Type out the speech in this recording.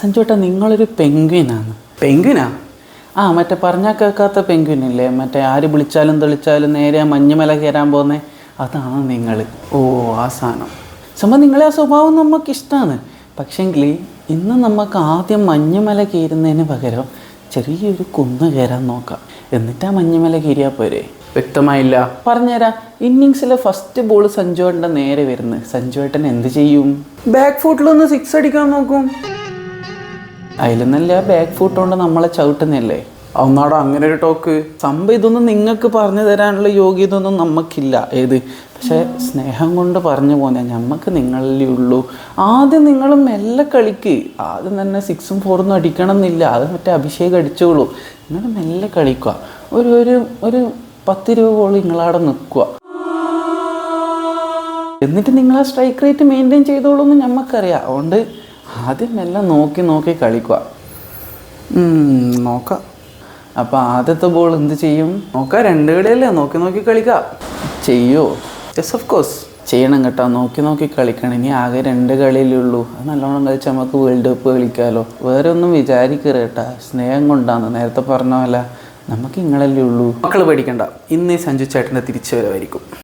സഞ്ജുട്ട നിങ്ങളൊരു പെൻഗ്വിനാണ് പെൻഗ്വിനാ ആ മറ്റേ പറഞ്ഞാൽ കേൾക്കാത്ത പെങ്കുവിനില്ലേ മറ്റേ ആര് വിളിച്ചാലും തെളിച്ചാലും നേരെ ആ മഞ്ഞുമല കയറാൻ പോകുന്നേ? അതാണ് നിങ്ങൾ ഓ ആ സാധനം. സംഭവം നിങ്ങളെ ആ സ്വഭാവം നമുക്ക് ഇഷ്ടമാണ് പക്ഷേങ്കിൽ ഇന്ന് നമുക്ക് ആദ്യം മഞ്ഞുമല കയറുന്നതിന് പകരം ചെറിയൊരു കുന്ന് കയറാൻ നോക്കാം. എന്നിട്ടാ ആ മഞ്ഞുമല കയറിയാൽ പോരെ? വ്യക്തമായില്ല. പറഞ്ഞുതരാം ഇന്നിങ്സിലെ ഫസ്റ്റ് ബോൾ സഞ്ജുവേട്ടന്റെ നേരെ വരുന്നത്. സഞ്ജുവേട്ടൻ എന്ത് ചെയ്യും? ബാക്ക് ഫുട്ടിലൊന്ന് സിക്സ് അടിക്കാൻ നോക്കും. അതിലൊന്നല്ല ബാക്ക് ഫുട്ട് കൊണ്ട് നമ്മളെ ചവിട്ടുന്നില്ലേ ഒന്നാടോ അങ്ങനെ ഒരു ടോക്ക് സംഭവം ഇതൊന്നും നിങ്ങൾക്ക് പറഞ്ഞു തരാനുള്ള യോഗ്യത ഒന്നും നമുക്കില്ല ഏത്? പക്ഷേ സ്നേഹം കൊണ്ട് പറഞ്ഞു പോന്നെ നമുക്ക് നിങ്ങളിലേ ഉള്ളൂ. ആദ്യം നിങ്ങൾ മെല്ലെ കളിക്ക്. ആദ്യം തന്നെ സിക്സും ഫോറൊന്നും അടിക്കണം എന്നില്ല അത് മറ്റേ അഭിഷേക് അടിച്ചോളൂ. നിങ്ങൾ മെല്ലെ കളിക്കുക. ഒരു ഒരു ഒരു പത്ത് രൂപ പോലും നിങ്ങളവിടെ നിൽക്കുക. എന്നിട്ട് നിങ്ങൾ ആ സ്ട്രൈക്ക് റേറ്റ് മെയിന്റെയിൻ ചെയ്തോളൂ എന്ന് നമുക്കറിയാം അതുകൊണ്ട് ആദ്യം എല്ലാം നോക്കി നോക്കി കളിക്കുക നോക്കാം. അപ്പോൾ ആദ്യത്തെ ബോൾ എന്ത് ചെയ്യും? നോക്കാം രണ്ട് കളിയല്ലേ? നോക്കി നോക്കി കളിക്കാം. ചെയ്യോ? യെസ് ഓഫ് കോഴ്സ് ചെയ്യണം കേട്ടോ. നോക്കി നോക്കി കളിക്കണം. ഇനി ആകെ രണ്ട് കളിയിലുള്ളൂ ഉള്ളൂ. അത് നല്ലോണം കളിച്ചാൽ നമുക്ക് വേൾഡ് കപ്പ് കളിക്കാമല്ലോ വേറെ ഒന്നും വിചാരിക്കരുത് കേട്ടാ. സ്നേഹം കൊണ്ടാണ് നേരത്തെ പറഞ്ഞ പോലെ നമുക്ക് ഇങ്ങളല്ലേ ഉള്ളൂ. മക്കൾ പേടിക്കണ്ട. ഇന്ന് സഞ്ജു ചേട്ടന്റെ തിരിച്ചു വരവായിരിക്കും